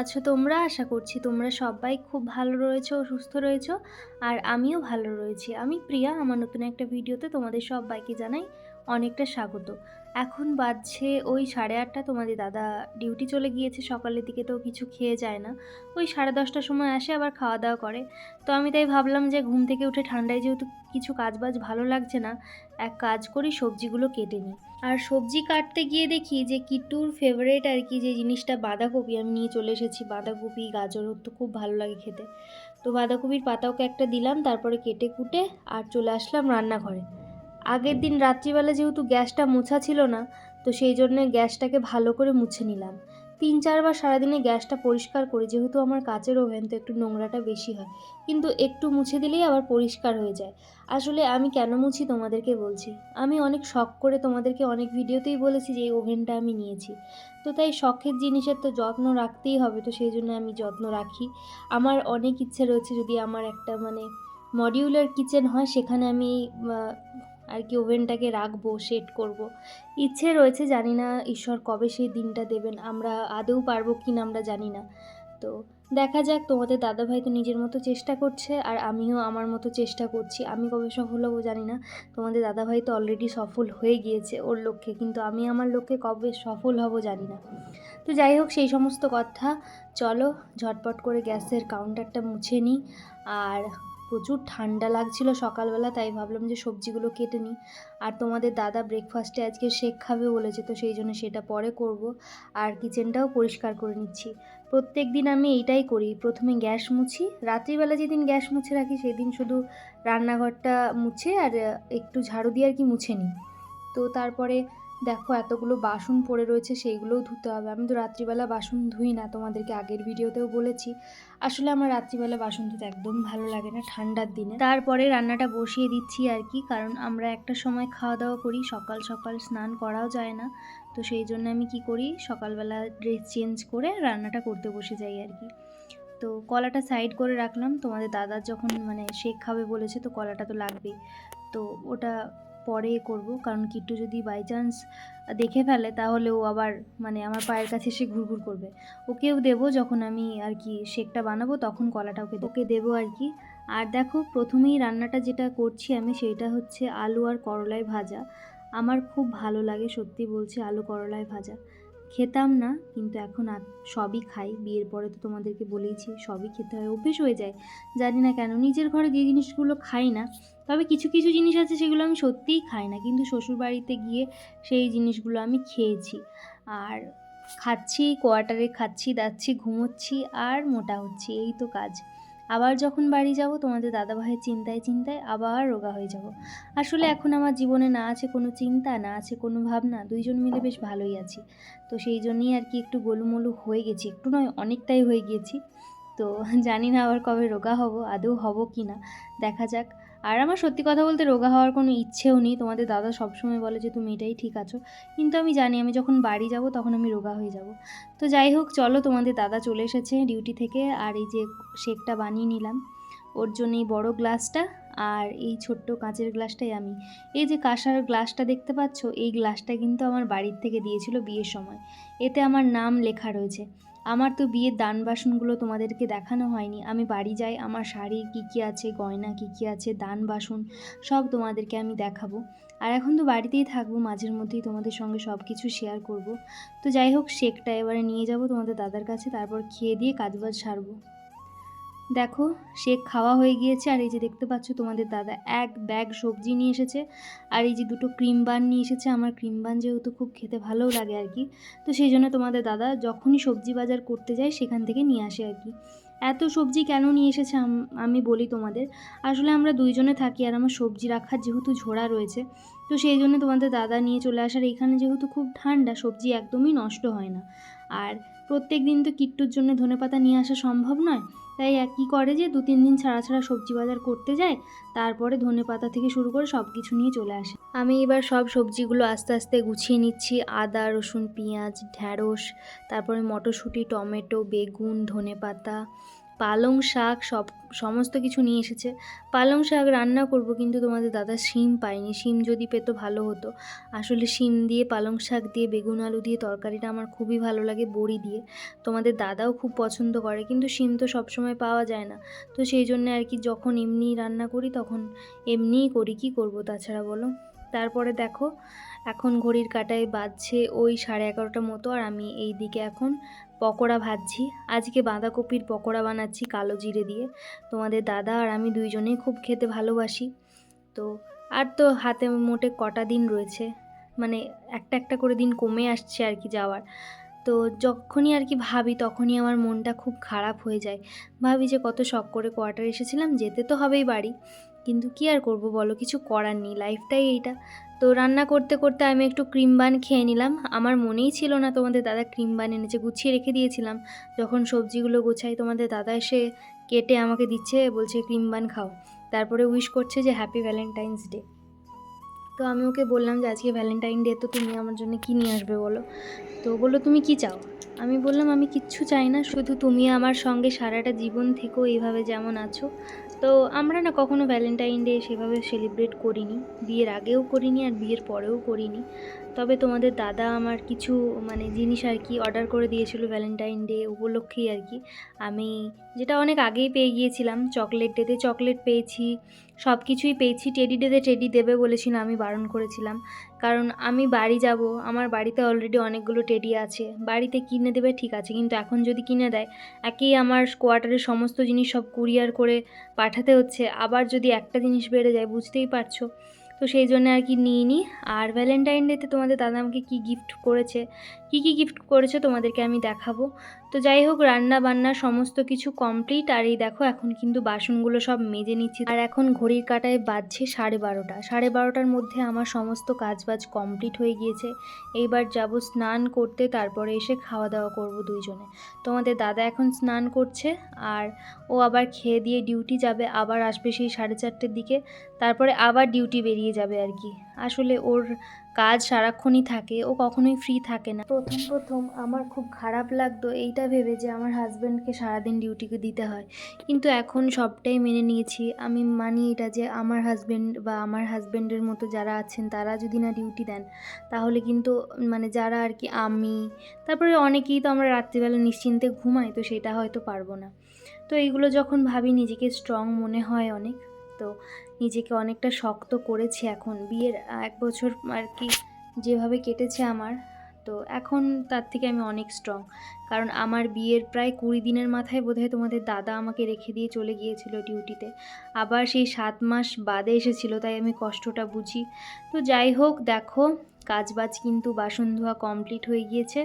আছো তোমরা? আশা করছি তোমরা সবাই খুব ভালো রয়েছো, সুস্থ রয়েছো, আর আমিও ভালো রয়েছি। আমি প্রিয়া, আমার নতুন একটা ভিডিওতে তোমাদের সবাইকে জানাই অনেকটা স্বাগত। এখন বাজছে ওই সাড়ে আটটা, তোমাদের দাদা ডিউটি চলে গিয়েছে সকালের দিকে, তো কিছু খেয়ে যায় না। ওই সাড়ে দশটার সময় আসে, আবার খাওয়া দাওয়া করে। তো আমি তাই ভাবলাম যে ঘুম থেকে উঠে ঠান্ডায় যেহেতু কিছু কাজ বাজ ভালো লাগছে না, এক কাজ করি, সবজিগুলো কেটে নিই। আর সবজি কাটতে গিয়ে দেখি যে কিটুর ফেভারেট আর কি যে জিনিসটা, বাঁধাকপি। আমি নিয়ে চলে এসেছি বাঁধাকপি, গাজর তো খুব ভালো লাগে খেতে। তো বাঁধাকপির পাতাওকে একটা দিলাম, তারপরে কেটে কুটে আর চলে আসলাম রান্নাঘরে। আগের দিন রাত্রিবেলা যেহেতু গ্যাসটা মোছা ছিল না, তো সেই জন্যে গ্যাসটাকে ভালো করে মুছে নিলাম। তিন চারবার সারাদিনে গ্যাসটা পরিষ্কার করি, যেহেতু আমার কাচের ওভেন, তো একটু নোংরাটা বেশি হয়। কিন্তু একটু মুছে দিলেই আবার পরিষ্কার হয়ে যায়। আসলে আমি কেন মুছি তোমাদেরকে বলছি? আমি অনেক শখ করে তোমাদেরকে অনেক ভিডিওতেই বলেছি যে এই ওভেনটা আমি নিয়েছি। তো তাই শখের জিনিসের তো যত্ন রাখতেই হবে, তো সেই জন্য আমি যত্ন রাখি। আমার অনেক ইচ্ছে রয়েছে যদি আমার একটা মানে মডিউলার কিচেন হয়, সেখানে আমি আর কি ওভেনটাকে রাখব সেট করব। ইচ্ছে রয়েছে, জানি না ঈশ্বর কবে সেই দিনটা দেবেন, আমরা আদৌ পারব কি না আমরা জানি না। তো দেখা যাক, তোমাদের দাদাভাই তো নিজের মতো চেষ্টা করছে, আর আমিও আমার মতো চেষ্টা করছি। আমি কবে সফল হব জানি না, তোমাদের দাদাভাই তো অলরেডি সফল হয়ে গিয়েছে, ওর লক্ষ্যে, কিন্তু আমি আমার লক্ষ্যে কবে সফল হব জানি না। তো যাই হোক, সেই সমস্ত কথা। চলো, ঝটপট করে গ্যাসের কাউন্টারটা মুছে নিই, আর প্রচুর ঠান্ডা লাগছিল সকালবেলা, তাই ভাবলাম যে সবজিগুলো কেটে নিই। আর তোমাদের দাদা ব্রেকফাস্টে আজকে শেক খাবে বলেছে, তো সেই জন্য সেটা পরে করব। আর কিচেনটাও পরিষ্কার করে নিচ্ছি। প্রত্যেক দিন আমি এইটাই করি, প্রথমে গ্যাস মুছি। রাত্রিবেলা যেদিন গ্যাস মুছে রাখি, সেদিন শুধু রান্নাঘরটা মুছে আর একটু ঝাড়ু দিয়ে আর কি মুছে নিই। তো তারপরে দেখো, এতগুলো বাসন পড়ে রয়েছে, সেইগুলোও ধুতে হবে। আমি তো রাত্রিবেলা বাসন ধুই না, তোমাদেরকে আগের ভিডিওতেও বলেছি। আসলে আমার রাত্রিবেলা বাসন ধুতে একদম ভালো লাগে না, ঠান্ডার দিনে। তারপরে রান্নাটা বসিয়ে দিচ্ছি আর কি, কারণ আমরা একটা সময় খাওয়া দাওয়া করি, সকাল সকাল স্নান করাও যায় না। তো সেই জন্য আমি কি করি, সকালবেলা ড্রেস চেঞ্জ করে রান্নাটা করতে বসে যাই আর কি। তো কলাটা সাইড করে রাখলাম, তোমাদের দাদার যখন মানে শেক খাবে বলেছে, তো কলাটা তো লাগবেই। তো ওটা পরে করব। কারণ কিট্টু যদি বাই চান্স দেখে ফেলে, তাহলে ও আবার মানে আমার পায়ের কাছে এসে ঘুরঘুর করবে। ওকেও দেবো যখন আমি আর কি শেকটা বানাবো, তখন কলাটা ওকে ওকে দেবো আর কি। আর দেখো, প্রথমেই রান্নাটা যেটা করছি আমি, সেটা হচ্ছে আলু আর করলায় ভাজা। আমার খুব ভালো লাগে সত্যি বলছি, আলু করলায় ভাজা। খেতাম না, কিন্তু এখন আর সবই খাই। বিয়ের পরে তো তোমাদেরকে বলেইছি, সবই খেতে হয়, অভ্যেস হয়ে যায়। জানি না কেন, নিজের ঘরে যে জিনিসগুলো খাই না, তবে কিছু কিছু জিনিস আছে সেগুলো আমি সত্যিই খাই না। কিন্তু শ্বশুরবাড়িতে গিয়ে সেই জিনিসগুলো আমি খেয়েছি। আর খাচ্ছি, কোয়ার্টারে খাচ্ছি, দাচ্ছি, ঘুমোচ্ছি, আর মোটা হচ্ছি, এই তো কাজ। আবার যখন বাড়ি যাব, তোমাদের দাদাভাইয়ের চিন্তায় চিন্তায় আবার রোগা হয়ে যাব। আসলে এখন আমার জীবনে না আছে কোনো চিন্তা, না আছে কোনো ভাবনা, দুইজন মিলে বেশ ভালোই আছি। তো সেই জন্যই আর কি একটু গোলুমলু হয়ে গেছি। একটু নয়, অনেকটাই হয়ে গিয়েছি। তো জানি না আবার কবে রোগা হব, আদৌ হব কি না। দেখা যাক। আর আমার সত্যি কথা বলতে রোগা হওয়ার কোনো ইচ্ছেও নেই। তোমাদের দাদা সবসময় বলে যে, তুমি এটাই ঠিক আছো। কিন্তু আমি জানি, আমি যখন বাড়ি যাব তখন আমি রোগা হয়ে যাব। তো যাই হোক, চলো, তোমাদের দাদা চলে এসেছে ডিউটি থেকে। আর এই যে শেকটা বানিয়ে নিলাম, ওর জন্য এই বড়ো গ্লাসটা আর এই ছোট্ট কাঁচের গ্লাসটাই আমি। এই যে কাঁসার গ্লাসটা দেখতে পাচ্ছ, এই গ্লাসটা কিন্তু আমার বাড়ির থেকে দিয়েছিল বিয়ের সময়। এতে আমার নাম লেখা রয়েছে। আমার তো বিয়ের দান বাসনগুলো তোমাদেরকে দেখানো হয়নি। আমি বাড়ি যাই, আমার শাড়ি কী কী আছে, গয়না কী কী আছে দান বাসন সব তোমাদেরকে আমি দেখাবো। আর এখন তো বাড়িতেই থাকব, মাঝের মধ্যেই তোমাদের সঙ্গে সব কিছু শেয়ার করব। তো যাই হোক, শেকটা এবারে নিয়ে যাব তোমাদের দাদার কাছে, তারপর খেয়ে দিয়ে কাজবাজ সারবো। দেখো, সে খাওয়া হয়ে গিয়েছে আর এই যে দেখতে পাচ্ছ তোমাদের দাদা এক ব্যাগ সবজি নিয়ে এসেছে। আর এই যে দুটো ক্রিম বান নিয়ে এসেছে, আমার ক্রিম বান যেহেতু খুব খেতে ভালোও লাগে আর কি। তো সেই জন্য তোমাদের দাদা যখনই সবজি বাজার করতে যায়, সেখান থেকে নিয়ে আসে আর কি। এত সবজি কেন নিয়ে এসেছে আমি বলি তোমাদের। আসলে আমরা দুইজনে থাকি আর আমার সবজি রাখার যেহেতু ঝোড়া রয়েছে, তো সেই জন্য তোমাদের দাদা নিয়ে চলে আসার এখানে যেহেতু খুব ঠান্ডা, সবজি একদমই নষ্ট হয় না। আর প্রত্যেক দিন তো কিট্টুর জন্য ধনে পাতা নিয়ে আসা সম্ভব নয়। তাই কী করে যে দু তিন দিন ছাড়া ছাড়া সবজি বাজার করতে যায়, তারপরে ধনে পাতা থেকে শুরু করে সব কিছু নিয়ে চলে আসে। আমি এবার সব সবজিগুলো আস্তে আস্তে গুছিয়ে নিচ্ছি। আদা, রসুন, পেঁয়াজ, ঢ্যাঁড়স, তারপরে মটরশুঁটি, টমেটো, বেগুন ধনে পাতা পালং শাক সব, সমস্ত কিছু নিয়ে এসেছে। পালং শাক রান্না করব কিন্তু তোমাদের দাদা শিম পায়নি। শিম যদি পেতো ভালো হতো। আসলে শিম দিয়ে, পালং শাক দিয়ে, বেগুন আলু দিয়ে তরকারিটা আমার খুবই ভালো লাগে বড়ি দিয়ে। তোমাদের দাদাও খুব পছন্দ করে কিন্তু শিম তো সবসময় পাওয়া যায় না। তো সেই জন্য আর কি যখন এমনি রান্না করি তখন এমনিই করি। কি করব তাছাড়া বলো? তারপরে দেখো, এখন ঘড়ির কাটায় বাজছে ওই সাড়ে এগারোটা মতো আর আমি এই দিকে এখন পকোড়া ভাজছি। আজকে বাঁধাকপির পকোড়া বানাচ্ছি কালো জিরে দিয়ে। তোমাদের দাদা আর আমি দুইজনেই খুব খেতে ভালোবাসি। তো, আর তো হাতে মোটে কটা দিন রয়েছে। মানে একটা একটা করে দিন কমে আসছে আর কি যাওয়ার। তো যখনই আর কি ভাবি তখনই আমার মনটা খুব খারাপ হয়ে যায়। ভাবি যে কত শখ করে কোয়ার্টার এসেছিলাম, যেতে তো হবেই বাড়ি। কিন্তু কি আর করব বলো, কিছু করার নেই লাইফটাই এইটা। তো রান্না করতে করতে আমি একটু ক্রিম বান খেয়ে নিলাম। আমার মনেই ছিল না তোমাদের দাদা ক্রিম বান এনেছে, গুছিয়ে রেখে দিয়েছিলাম। যখন সবজিগুলো গোছাই, তোমাদের দাদা এসে কেটে আমাকে দিচ্ছে, বলছে ক্রিম বান খাও। তারপরে উইশ করছে যে হ্যাপি ভ্যালেন্টাইন্স ডে তো আমি ওকে বললাম যে আজকে ভ্যালেন্টাইন ডে তো তুমি আমার জন্য কী নিয়ে আসবে বলো? তো বলল, তুমি কি চাও? আমি বললাম, আমি কিচ্ছু চাই না, শুধু তুমি আমার সঙ্গে সারাটা জীবন থেকেও এইভাবে যেমন আছো। তো আমরা না কখনো ভ্যালেন্টাইন ডে সেভাবে সেলিব্রেট করিনি। বিয়ের আগেও করিনি আর বিয়ের পরেও করিনি। তবে তোমাদের দাদা আমার কিছু মানে জিনিস আর কি অর্ডার করে দিয়েছিল ভ্যালেন্টাইন ডে উপলক্ষেই আর কি। আমি যেটা অনেক আগেই পেয়ে গিয়েছিলাম চকলেট ডেতে চকলেট পেয়েছি সব কিছুই পেয়েছি টেডি ডেতে টেডি দেবে বলেছিল আমি বারণ করেছিলাম। কারণ আমি বাড়ি যাব, আমার বাড়িতে অলরেডি অনেকগুলো টেডি আছে, বাড়িতে কিনে দেবে ঠিক আছে, কিন্তু এখন যদি কিনে দেয়, একেই আমার কোয়ার্টারের সমস্ত জিনিস সব কুরিয়ার করে পাঠাতে হচ্ছে, আবার যদি একটা জিনিস বেড়ে যায়, বুঝতেই পারছ? তো সেই জন্য আর কি নিয়ে নিই আর ভ্যালেন্টাইন ডেতে তোমাদের দাদা আমাকে কী গিফট করেছে কি কি গিফট করেছে তোমাদেরকে আমি দেখাবো। তো যাই হোক, রান্না বান্না সমস্ত কিছু কমপ্লিট আর এই দেখো এখন কিন্তু বাসনগুলো সব মেজে নিচ্ছি। আর এখন ঘড়ির কাটায় বাজছে সাড়ে বারোটা। সাড়ে বারোটার মধ্যে আমার সমস্ত কাজবাজ কমপ্লিট হয়ে গিয়েছে। এইবার যাব স্নান করতে, তারপরে এসে খাওয়া দাওয়া করব দুইজনে। তোমাদের দাদা এখন স্নান করছে, আর ও আবার খেয়ে দিয়ে ডিউটি যাবে, আবার আসবে সেই সাড়ে চারটের দিকে। তারপরে আবার ডিউটি বেরিয়ে যাবে আর কি। আসলে ওর কাজ সারাক্ষণই থাকে, ও কখনোই ফ্রি থাকে না। প্রথম প্রথম আমার খুব খারাপ লাগতো এইটা ভেবে যে আমার হাজব্যান্ডকে সারাদিন ডিউটিকে দিতে হয়। কিন্তু এখন সবটাই মেনে নিয়েছি। আমি মানি এটা যে আমার হাজব্যান্ড বা আমার হাজব্যান্ডের মতো যারা আছেন, তারা যদি না ডিউটি দেন, তাহলে কিন্তু মানে যারা আর কি আমি, তারপরে অনেকেই তো আমরা রাত্রিবেলা নিশ্চিন্তে ঘুমাই, তো সেটা হয়তো পারব না। তো এইগুলো যখন ভাবি নিজেকে স্ট্রং মনে হয় অনেক তো নিজেকে অনেকটা শক্ত করেছি এখন। বিয়ের এক বছর আর কি যেভাবে কেটেছে আমার, তো এখন তার থেকে আমি অনেক স্ট্রং কারণ আমার বিয়ের প্রায় কুড়ি দিনের মাথায় বোধহয় তোমাদের দাদা আমাকে রেখে দিয়ে চলে গিয়েছিল ডিউটিতে আবার সেই সাত মাস বাদে এসেছিল, তাই আমি কষ্টটা বুঝি। তো যাই হোক, দেখো কাজবাজ কিন্তু বাসন ধোয়া কমপ্লিট হয়ে গিয়েছে।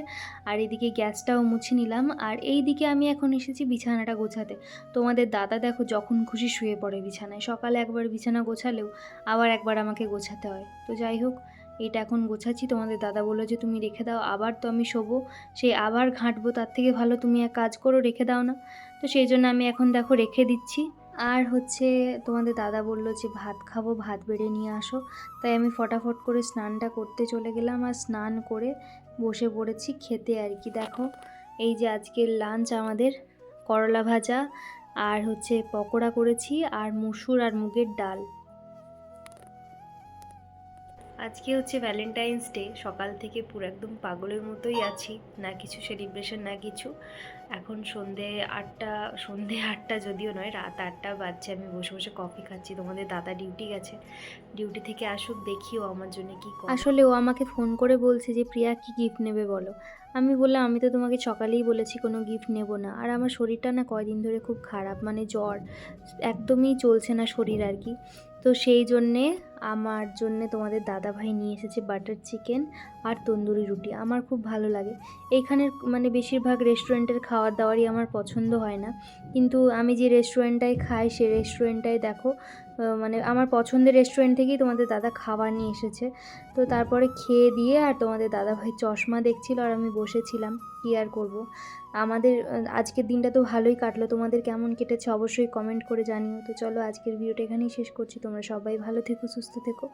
আর এদিকে গ্যাসটাও মুছে নিলাম। আর এই দিকে আমি এখন এসেছি বিছানাটা গোছাতে। তোমাদের দাদা দেখো যখন খুশি শুয়ে পড়ে বিছানায়। সকালে একবার বিছানা গোছালেও আবার একবার আমাকে গোছাতে হয়। তো যাই হোক, এটা এখন গোছাচ্ছি। তোমাদের দাদা বলল যে, তুমি রেখে দাও, আবার তো আমি শোবো। সেই আবার ঘাঁটবো, তার থেকে ভালো তুমি এক কাজ করো, রেখে দাও না। তো সেই জন্য আমি এখন দেখো রেখে দিচ্ছি। আর হচ্ছে তোমাদের দাদা বলল যে ভাত খাব, ভাত বেড়ে নিয়ে আসো। তাই আমি ফটাফট করে স্নানটা করতে চলে গেলাম আর স্নান করে বসে পড়েছি খেতে আর কি। দেখো, এই যে আজকের লাঞ্চ আমাদের করলা ভাজা আর হচ্ছে পকোড়া করেছি আর মুসুর আর মুগের ডাল। আজকে হচ্ছে ভ্যালেন্টাইন্স ডে সকাল থেকে পুরো একদম পাগলের মতোই আছি, না কিছু সেলিব্রেশন না কিছু। এখন সন্ধে আটটা সন্ধে আটটা যদিও নয়, রাত আটটা বাজছে, আমি বসে বসে কফি খাচ্ছি, তোমাদের দাদা ডিউটি গেছে। ডিউটি থেকে আসুক দেখিও আমার জন্য কি আসলে ও আমাকে ফোন করে বলছে যে, প্রিয়া, কি গিফট নেবে বলো? আমি বললাম, আমি তো তোমাকে সকালেই বলেছি কোনো গিফট নেব না। আর আমার শরীরটা না কয়দিন ধরে খুব খারাপ মানে জ্বর, একদমই চলছে না শরীর আর কি। তো সেই জন্যে আমার জন্যে তোমাদের দাদাভাই নিয়ে এসেছে বাটার চিকেন আর তন্দুরি রুটি। আমার খুব ভালো লাগে। এখানের মানে বেশিরভাগ রেস্টুরেন্টের খাওয়ার দাওয়ারই আমার পছন্দ হয় না। কিন্তু আমি যে রেস্টুরেন্টটায় খাই, সে রেস্টুরেন্টটায় দেখো মানে আমার পছন্দের রেস্টুরেন্ট থেকেই তোমাদের দাদা খাবার নিয়ে এসেছে। তো তারপরে খেয়ে দিয়ে আর তোমাদের দাদা ভাই চশমা দেখছিল আর আমি বসেছিলাম, কী আর করব? আমাদের আজকের দিনটা তো ভালোই কাটলো। তোমাদের কেমন কেটেছে অবশ্যই কমেন্ট করে জানিও। তো চলো আজকের ভিডিওটা এখানেই শেষ করছি। তোমরা সবাই ভালো থেকো, সুস্থ থেকো।